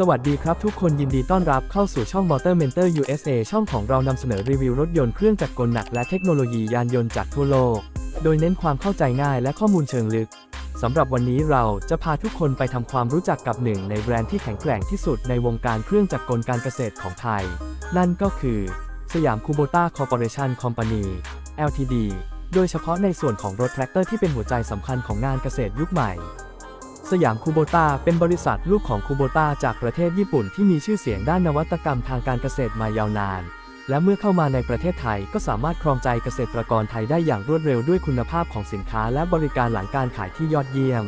สวัสดีครับทุกคนยินดีต้อนรับเข้าสู่ช่อง Motor Mentor USA ช่องของเรานำเสนอรีวิวรถยนต์เครื่องจักรกลหนักและเทคโนโลยียานยนต์จากทั่วโลก โดยเน้นความเข้าใจง่ายและข้อมูลเชิงลึกสำหรับวันนี้เราจะพาทุกคนไปทำความรู้จักกับหนึ่งในแบรนด์ที่แข็งแกร่งที่สุดในวงการเครื่องจักรกลการเกษตรของไทย นั่นก็คือ สยามคูโบต้าคอร์ปอเรชันคอมพานี LTD โดยเฉพาะในส่วนของรถแทรกเตอร์ที่เป็นหัวใจสำคัญของงานเกษตรยุคใหม่ สยามคูโบต้าเป็นบริษัทลูกของคูโบต้าจากประเทศญี่ปุ่นที่มีชื่อเสียงด้านนวัตกรรมทางการเกษตรมายาวนาน และเมื่อเข้ามาในประเทศไทยก็สามารถครองใจเกษตรกรไทยได้อย่างรวดเร็วด้วยคุณภาพของสินค้าและบริการหลังการขายที่ยอดเยี่ยม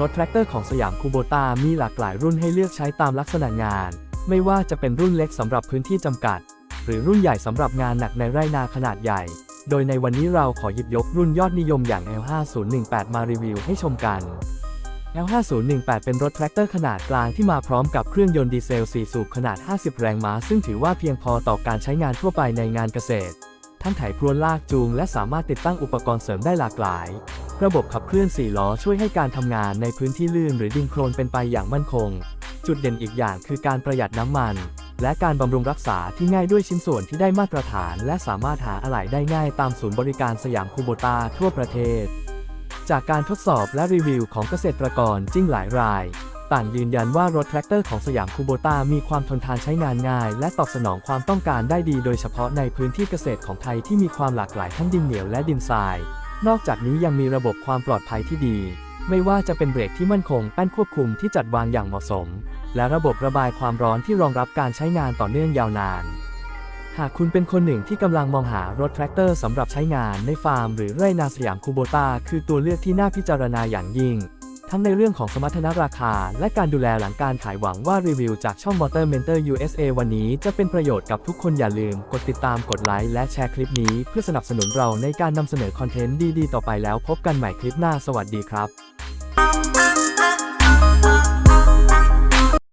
รถแทรกเตอร์ของสยามคูโบต้ามีหลากหลายรุ่นให้เลือกใช้ตามลักษณะงาน ไม่ว่าจะเป็นรุ่นเล็กสำหรับพื้นที่จำกัด หรือรุ่นใหญ่สำหรับงานหนักในไร่นาขนาดใหญ่ โดยในวันนี้เราขอหยิบยกรุ่นยอดนิยมอย่าง L5018 มารีวิวให้ชมกัน L5018 เป็นรถแทรกเตอร์ขนาดกลางที่มาพร้อมกับเครื่องยนต์ดีเซล 4 สูบขนาด 50 แรงม้า ซึ่งถือว่าเพียงพอต่อการใช้งานทั่วไปในงานเกษตร ทั้งไถพรวนลากจูง และสามารถติดตั้งอุปกรณ์เสริมได้หลากหลาย ระบบขับเคลื่อน 4 ล้อช่วยให้การทำงานในพื้นที่ลื่นหรือดินโคลนเป็นไปอย่างมั่นคง จุดเด่นอีกอย่างคือการประหยัดน้ำมัน และการบำรุงรักษาที่ง่ายด้วยชิ้นส่วนที่ได้มาตรฐาน และสามารถหาอะไหล่ได้ง่ายตามศูนย์บริการสยามคูโบตาทั่วประเทศ จากการทดสอบและรีวิวของเกษตรกรจริงหลายราย ต่างยืนยันว่ารถแทรกเตอร์ของสยามคูโบตามีความทนทานใช้งานง่าย และตอบสนองความต้องการได้ดีโดยเฉพาะในพื้นที่เกษตรของไทยที่มีความหลากหลายทั้งดินเหนียวและดินทราย นอกจากนี้ยังมีระบบความปลอดภัยที่ดี ไม่ว่าจะเป็นเบรกที่มั่นคงแป้นควบคุมที่จัดวางอย่างเหมาะสม และระบบระบายความร้อนที่รองรับการใช้งานต่อเนื่องยาวนาน หากคุณเป็นคนหนึ่งที่กำลังมองหารถแทรกเตอร์สำหรับใช้งานในฟาร์มหรือไร่นาสยามคูโบตาคือตัวเลือกที่น่าพิจารณาอย่างยิ่ง ทั้งในเรื่องของสมรรถนะราคา และการดูแลหลังการขายหวังว่ารีวิวจากช่อง Motor Mentor USA วันนี้จะเป็นประโยชน์กับทุกคนอย่าลืม กดติดตามกดไลค์และแชร์คลิปนี้เพื่อสนับสนุนเราในการนำเสนอคอนเทนต์ดีๆ ต่อไปแล้วพบกันใหม่คลิปหน้าสวัสดีครับ